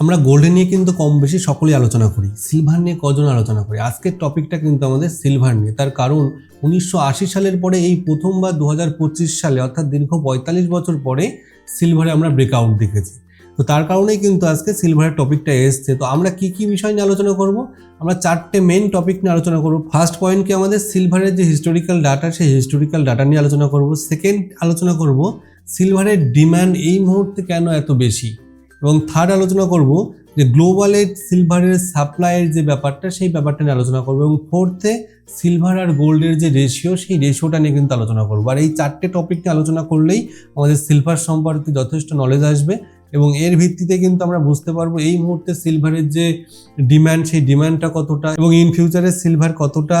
আমরা গোল্ডেন নিয়ে কিন্তু কম বেশি সকলেই আলোচনা করি সিলভার নিয়ে কজন আলোচনা করি? আজকের টপিকটা কিন্তু আমাদের সিলভার নিয়ে। তার কারণ উনিশশো আশি সালের পরে এই প্রথমবার দু হাজার পঁচিশ সালে, অর্থাৎ দীর্ঘ পঁয়তাল্লিশ বছর পরে সিলভারে আমরা ব্রেকআউট দেখেছি। তো তার কারণেই কিন্তু আজকে সিলভারের টপিকটা এসছে। তো আমরা কি কি বিষয় নিয়ে আলোচনা করব? আমরা চারটে মেন টপিক নিয়ে আলোচনা করব। ফার্স্ট পয়েন্ট কি আমাদের? সিলভারের যে হিস্টোরিক্যাল ডাটা সেই হিস্টোরিক্যাল ডাটা নিয়ে আলোচনা করব। সেকেন্ড আলোচনা করব সিলভারের ডিমান্ড এই মুহূর্তে কেন এত বেশি? এবং থার্ড আলোচনা করব যে গ্লোবালে সিলভারের সাপ্লাইয়ের যে ব্যাপারটা, সেই ব্যাপারটা নিয়ে আলোচনা করব এবং ফোর্থে সিলভার আর গোল্ডের যে রেশিও সেই রেশিওটা নিয়ে কিন্তু আলোচনা করব। আর এই চারটে টপিক নিয়ে আলোচনা করলেই আমাদের সিলভার সম্পর্কে যথেষ্ট নলেজ আসবে এবং এর ভিত্তিতে কিন্তু আমরা বুঝতে পারব এই মুহূর্তে সিলভারের যে ডিম্যান্ড সেই ডিম্যান্ডটা কতটা এবং ইন ফিউচারে সিলভার কতটা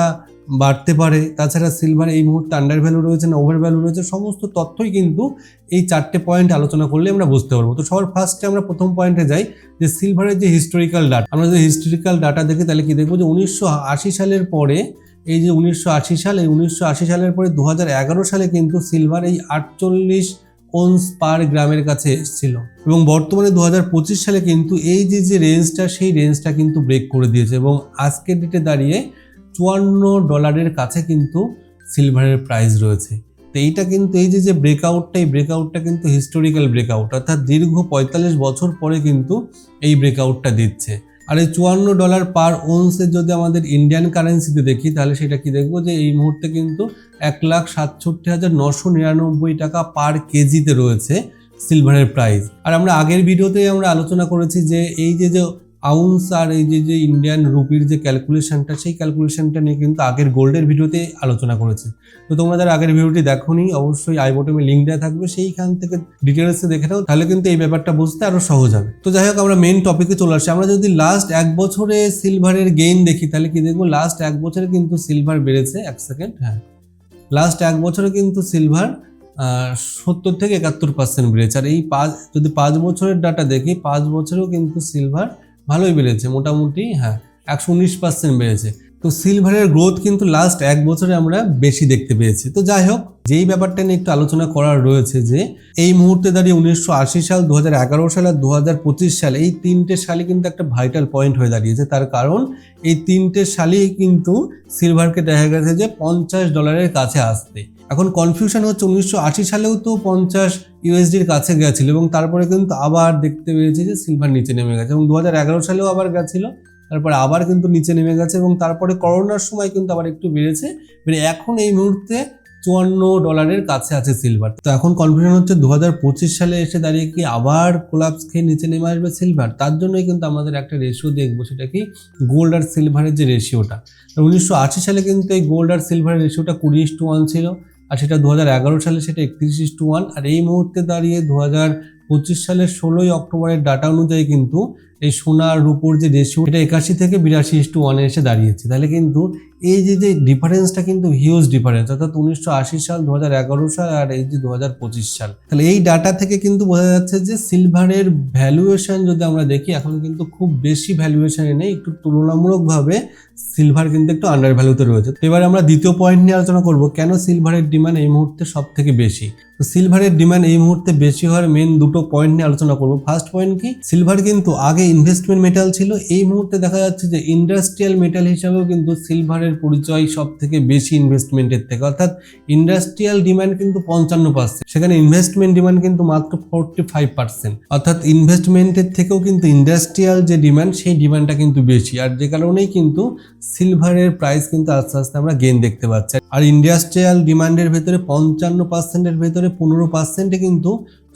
বাড়তে পারে। তাছাড়া সিলভার এই মুহূর্তে আন্ডার ভ্যালু রয়েছে না ওভার ভ্যালু রয়েছে, সমস্ত তথ্যই কিন্তু এই চারটে পয়েন্ট আলোচনা করলে আমরা বুঝতে পারব। তো সবার ফার্স্টে আমরা প্রথম পয়েন্টে যাই, যে সিলভারের যে হিস্টোরিক্যাল ডাটা আমরা যদি হিস্টোরিক্যাল ডাটা দেখি তাহলে কি দেখব যে উনিশশো আশি সালের পরে, এই যে উনিশশো আশি সাল, এই উনিশশো আশি সালের পরে দু সালে কিন্তু সিলভার এই আটচল্লিশ ওনস পার গ্রামের কাছে এসেছিল। এবং বর্তমানে দু হাজার পঁচিশ সালে কিন্তু এই যে যে রেঞ্জটা সেই রেঞ্জটা কিন্তু ব্রেক করে দিয়েছে। এবং আজকের ডেটে দাঁড়িয়ে চুয়ান্ন ডলারের কাছে কিন্তু সিলভারের প্রাইস রয়েছে। তো এইটা কিন্তু এই যে যে ব্রেকআউটটা এই ব্রেকআউটটা কিন্তু হিস্টোরিক্যাল ব্রেকআউট অর্থাৎ দীর্ঘ পঁয়তাল্লিশ বছর পরে কিন্তু এই ব্রেকআউটটা দিচ্ছে। আর এই চুয়ান্ন ডলার পার ওনসে যদি আমাদের ইন্ডিয়ান কারেন্সিতে দেখি, তাহলে সেটা কি দেখব? যে এই মুহূর্তে কিন্তু এক লাখ সাতষট্টি হাজার নশো নিরানব্বই টাকা পার কেজিতে রয়েছে সিলভারের প্রাইস। আর আমরা আগের ভিডিওতেই আমরা আলোচনা করেছি যে এই যে যে আউন্স আর এই যে যে ইন্ডিয়ান রুপির যে ক্যালকুলেশনটা সেই ক্যালকুলেশনটা নিয়ে কিন্তু আগের গোল্ডের ভিডিওতে আলোচনা করেছে। তো তোমরা যারা আগের ভিডিওটি দেখোনি, অবশ্যই আই বটমে লিঙ্ক দেওয়া থাকবে, সেইখান থেকে ডিটেলসে দেখে নাও, তাহলে কিন্তু এই ব্যাপারটা বুঝতে আরও সহজ হবে। তো যাই হোক, আমরা মেন টপিকে চলে আসছি আমরা যদি লাস্ট এক বছরে সিলভারের গেইন দেখি, তাহলে কি দেখব? লাস্ট এক বছরে কিন্তু সিলভার বেড়েছে, এক সেকেন্ড হ্যাঁ। লাস্ট এক বছরে কিন্তু সিলভার সত্তর থেকে একাত্তর পার্সেন্ট বেড়েছে। আর এই পাঁচ, যদি পাঁচ বছরের ডাটা দেখি, পাঁচ বছরেও কিন্তু সিলভার ভালোই বেড়েছে, মোটামুটি হ্যাঁ একশো উনিশ পার্সেন্ট বেড়েছে। তো সিলভারের গ্রোথ কিন্তু লাস্ট এক বছরে আমরা বেশি দেখতে পেয়েছি। তো যাই হোক, যেই ব্যাপারটা নিয়ে একটু আলোচনা করার রয়েছে যে, এই মুহূর্তে দাঁড়িয়ে উনিশশো আশি সাল, দু হাজার এগারো সাল আর দু হাজার পঁচিশ সাল, এই তিনটে সালই কিন্তু একটা ভাইটাল পয়েন্ট হয়ে দাঁড়িয়েছে। তার কারণ, এই তিনটে সালেই কিন্তু সিলভারকে দেখা গেছে যে পঞ্চাশ ডলারের কাছে আসতে। এখন কনফিউশন হচ্ছে উনিশশো আশি সালেও তো পঞ্চাশ ইউএসডির কাছে গেছিল এবং তারপরে কিন্তু আবার দেখতে পেয়েছি যে সিলভার নিচে নেমে গেছে এবং দু হাজার এগারো সালেও আবার গেছিল, তারপরে আবার কিন্তু নিচে নেমে গেছে এবং তারপরে করোনার সময় কিন্তু আবার একটু বেড়েছে মানে এখন এই মুহূর্তে চুয়ান্ন ডলারের কাছে আছে সিলভার তো এখন কনফিউশন হচ্ছে দু হাজার পঁচিশ সালে এসে দাঁড়িয়ে কি আবার কোলাপস খেয়ে নিচে নেমে আসবে সিলভার তার জন্যই কিন্তু আমাদের একটা রেশিও দেখব, সেটা কি গোল্ড আর সিলভারের যে রেশিওটা উনিশশো আশি সালে কিন্তু এই গোল্ড আর সিলভারের রেশিওটা কুড়ি টু ওয়ান ছিল। আর সেটা দু হাজার এগারো সালে সেটা একত্রিশ টু ওয়ান। আর এই মুহূর্তে দাঁড়িয়ে দু হাজার পঁচিশ সালের ষোলোই অক্টোবরের ডাটা অনুযায়ী কিন্তু এই সোনার রূপোর যে রেশিও এটা একাশি থেকে বিরাশি ইস টু ওয়ানে এসে দাঁড়িয়েছে। তাহলে কিন্তু এই যে যে ডিফারেন্সটা কিন্তু হিউজ ডিফারেন্স অর্থাৎ উনিশশো আশি সাল দু হাজার এগারো সাল আর এই যে দু হাজার পঁচিশ সাল। তাহলে এই ডাটা থেকে কিন্তু বোঝা যাচ্ছে যে সিলভারের ভ্যালুয়েশন যদি আমরা দেখি, এখন কিন্তু খুব বেশি ভ্যালুয়েশনে নেই, একটু তুলনামূলকভাবে সিলভার কিন্তু একটু আন্ডার ভ্যালুতে রয়েছে। এবার আমরা দ্বিতীয় পয়েন্ট নিয়ে আলোচনা করব, কেন সিলভারের ডিমান্ড এই মুহূর্তে সব থেকে বেশি? তো সিলভারের ডিমান্ড এই মুহূর্তে বেশি হওয়ার মেন দুটো পয়েন্ট নিয়ে আলোচনা করব। ফার্স্ট পয়েন্ট কি? সিলভার কিন্তু আগে ইনভেস্টমেন্ট মেটাল ছিল। এই মুহূর্তে দেখা যাচ্ছে যে ইন্ডাস্ট্রিয়াল মেটাল হিসাবেও কিন্তু সিলভারের পরিচয় সব থেকে বেশি ইনভেস্টমেন্টের থেকে। অর্থাৎ ইন্ডাস্ট্রিয়াল ডিমান্ড কিন্তু পঞ্চান্ন পার্সেন্ট সেখানে ইনভেস্টমেন্ট ডিমান্ড কিন্তু মাত্র ফোরটি ফাইভ পার্সেন্ট অর্থাৎ ইনভেস্টমেন্টের থেকেও কিন্তু ইন্ডাস্ট্রিয়াল যে ডিমান্ড সেই ডিমান্ডটা কিন্তু বেশি। আর যে কারণেই কিন্তু সিলভারের প্রাইস কিন্তু আস্তে আস্তে আমরা গেন দেখতে পাচ্ছি। আর ইন্ডাস্ট্রিয়াল ডিমান্ডের ভেতরে পঞ্চান্ন পার্সেন্টের ভেতরে পনেরো পার্সেন্টে কিন্তু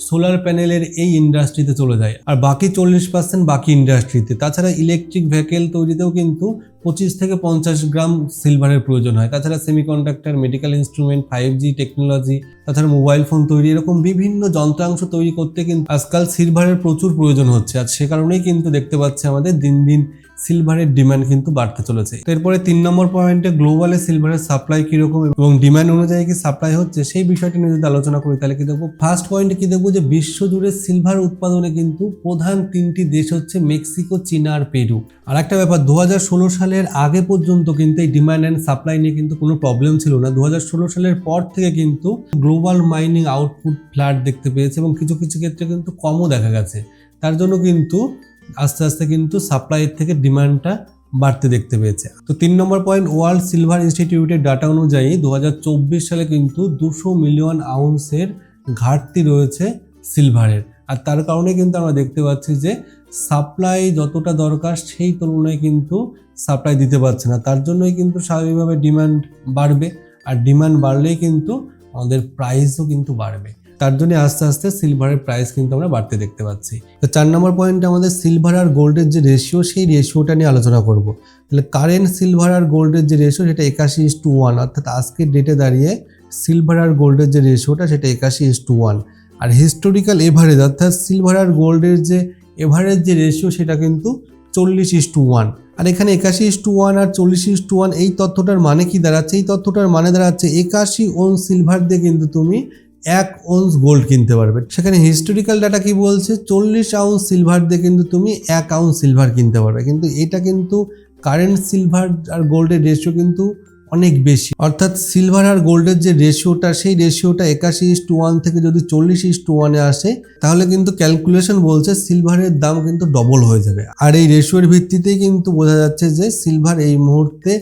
সোলার প্যানেলের এই ইন্ডাস্ট্রিতে চলে যায়। আর বাকি চল্লিশ পার্সেন্ট বাকি ইন্ডাস্ট্রিতে তাছাড়া ইলেকট্রিক ভেহিকেল তৈরিতেও কিন্তু পঁচিশ থেকে পঞ্চাশ গ্রাম সিলভারের প্রয়োজন হয়। তাছাড়া semiconductor medical instrument five G technology তাছাড়া মোবাইল ফোন তৈরি, এরকম বিভিন্ন যন্ত্রাংশ তৈরি করতে কিন্তু আজকাল সিলভারের প্রচুর প্রয়োজন হচ্ছে। আর সে কারণেই কিন্তু দেখতে পাচ্ছে আমাদের দিন দিন সিলভারের ডিমান্ড কিন্তু বাড়তে চলেছে। এরপরে তিন নম্বর পয়েন্টে গ্লোবালে সিলভারের সাপ্লাই কীরকম এবং ডিমান্ড অনুযায়ী কি সাপ্লাই হচ্ছে, সেই বিষয়টি নিয়ে যদি আলোচনা করি, তাহলে কি দেখব? ফার্স্ট পয়েন্টে কি দেখব যে বিশ্ব জুড়ে সিলভার উৎপাদনে কিন্তু প্রধান তিনটি দেশ হচ্ছে মেক্সিকো চীনা আর পেরু আর একটা ব্যাপার দু হাজার ষোলো সালের আগে পর্যন্ত কিন্তু এই ডিমান্ড অ্যান্ড সাপ্লাই নিয়ে কিন্তু কোনো প্রবলেম ছিল না। দু হাজার ষোলো সালের পর থেকে কিন্তু গ্লোবাল মাইনিং আউটপুট ফ্ল্যাট দেখতে পেয়েছে এবং কিছু কিছু ক্ষেত্রে কিন্তু কমও দেখা গেছে। তার জন্য কিন্তু আস্তে আস্তে কিন্তু সাপ্লাইয়ের থেকে ডিমান্ডটা বাড়তে দেখতে পেয়েছে। তো তিন নম্বর পয়েন্ট ওয়ার্ল্ড সিলভার ইনস্টিটিউটের ডাটা অনুযায়ী দু হাজার চব্বিশ সালে কিন্তু দুশো মিলিয়ন আউন্সের ঘাটতি রয়েছে সিলভারের আর তার কারণে কিন্তু আমরা দেখতে পাচ্ছি যে সাপ্লাই যতটা দরকার সেই তুলনায় কিন্তু সাপ্লাই দিতে পারছে না। তার জন্যই কিন্তু স্বাভাবিকভাবে ডিমান্ড বাড়বে। আর ডিমান্ড বাড়লেই কিন্তু আমাদের প্রাইসও কিন্তু বাড়বে। তার জন্য আস্তে আস্তে সিলভারের প্রাইস কিন্তু আমরা বাড়তে দেখতে পাচ্ছি। তো চার নম্বর পয়েন্টে আমাদের সিলভার আর গোল্ডের যে রেশিও সেই রেশিওটা নিয়ে আলোচনা করব। তাহলে কারেন্ট সিলভার আর গোল্ডের যে রেশিও সেটা একাশি ইস টু ওয়ান অর্থাৎ আজকের ডেটে দাঁড়িয়ে সিলভার আর গোল্ডের যে রেশিওটা সেটা একাশি ইস টু ওয়ান আর হিস্টোরিক্যাল এভারেজ অর্থাৎ সিলভার আর গোল্ডের যে এভারেজ যে রেশিও সেটা কিন্তু চল্লিশ ইস টু ওয়ান আর এখানে একাশি ইস টু ওয়ান আর চল্লিশ ইস টু ওয়ান এই তথ্যটার মানে কি দাঁড়াচ্ছে? এই তথ্যটার মানে দাঁড়াচ্ছে একাশি ওন সিলভার দিয়ে কিন্তু তুমি এক ওন্স গোল্ড কিনতে পারবে। সেখানে হিস্টোরিক্যাল ডাটা কি বলছে? চল্লিশ আউন্স সিলভার দিয়ে কিন্তু তুমি এক আউন্স সিলভার কিনতে পারবে। কিন্তু এটা কিন্তু কারেন্ট সিলভার আর গোল্ডের রেশিও কিন্তু অনেক বেশি। অর্থাৎ সিলভার আর গোল্ডের যে রেশিওটা সেই রেশিওটা একাশি ইস টু ওয়ান থেকে যদি চল্লিশ ইস টু ওয়ানে আসে, তাহলে কিন্তু ক্যালকুলেশন বলছে সিলভারের দাম কিন্তু ডবল হয়ে যাবে। আর এই রেশিওর ভিত্তিতেই কিন্তু বোঝা যাচ্ছে যে সিলভার এই মুহূর্তে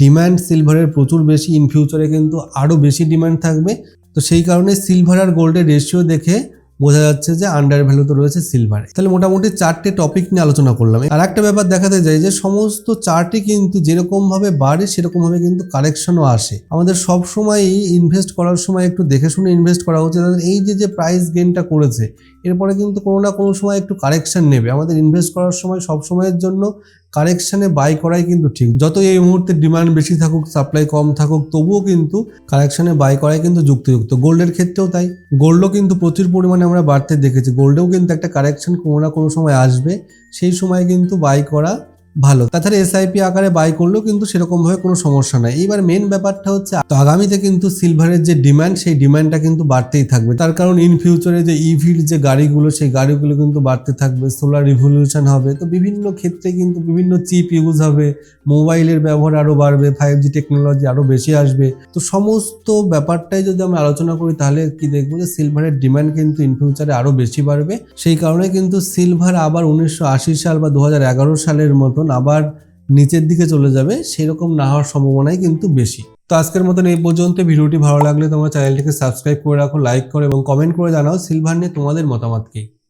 ডিম্যান্ড সিলভারের প্রচুর বেশি। ইন ফিউচারে কিন্তু আরও বেশি ডিমান্ড থাকবে। তো সেই কারণে সিলভার আর গোল্ডের রেশিও দেখে বোঝা যাচ্ছে যে আন্ডার ভ্যালু তো রয়েছে সিলভারে তাহলে মোটামুটি চারটে টপিক নিয়ে আলোচনা করলাম। আর একটা ব্যাপার দেখাতে যাই যে সমস্ত চারটি কিন্তু যেরকমভাবে বাড়ে সেরকমভাবে কিন্তু কারেকশনও আসে। আমাদের সব সময় ইনভেস্ট করার সময় একটু দেখে শুনে ইনভেস্ট করা উচিত। এই যে যে প্রাইস গেনটা করেছে এরপরে কিন্তু কোনো না কোনো সময় একটু কারেকশান নেবে। আমাদের ইনভেস্ট করার সময় সব সময়ের জন্য কারেকশানে বাই করাই কিন্তু ঠিক। যত এই মুহূর্তে ডিমান্ড বেশি থাকুক সাপ্লাই কম থাকুক, তবুও কিন্তু কারেকশানে বাই করাই কিন্তু যুক্তিযুক্ত। গোল্ডের ক্ষেত্রেও তাই। গোল্ডও কিন্তু প্রচুর পরিমাণে আমরা বাড়তে দেখেছি। গোল্ডেও কিন্তু একটা কারেকশান কোনো না কোনো সময় আসবে। সেই সময় কিন্তু বাই করা ভালো। তাছাড়া এসআইপি আকারে বাই করলেও কিন্তু সেরকমভাবে কোনো সমস্যা নাই। এবার মেন ব্যাপারটা হচ্ছে, তো আগামীতে কিন্তু সিলভারের যে ডিমান্ড সেই ডিমান্ডটা কিন্তু বাড়তেই থাকবে। তার কারণ ইন ফিউচারে যে ইভির যে গাড়িগুলো, সেই গাড়িগুলো কিন্তু বাড়তে থাকবে। সোলার রিভলিউশন হবে। তো বিভিন্ন ক্ষেত্রে কিন্তু বিভিন্ন চিপ ইউজ হবে। মোবাইলের ব্যবহার আরও বাড়বে। ফাইভ জি টেকনোলজি আরও বেশি আসবে। তো সমস্ত ব্যাপারটাই যদি আমরা আলোচনা করি, তাহলে কি দেখব যে সিলভারের ডিমান্ড কিন্তু ইন ফিউচারে আরও বেশি বাড়বে। সেই কারণে কিন্তু সিলভার আবার উনিশশো আশি সাল বা দুহাজার এগারো সালের মতন আবার নিচের দিকে চলে যাবে, সেরকম না হওয়ার সম্ভাবনাই কিন্তু বেশি। তো আজকের মতন এই পর্যন্ত। ভিডিওটি ভালো লাগলে তোমার চ্যানেলটিকে সাবস্ক্রাইব করে রাখো, লাইক করো এবং কমেন্ট করে জানাও সিলভার নিয়ে তোমাদের মতামত কি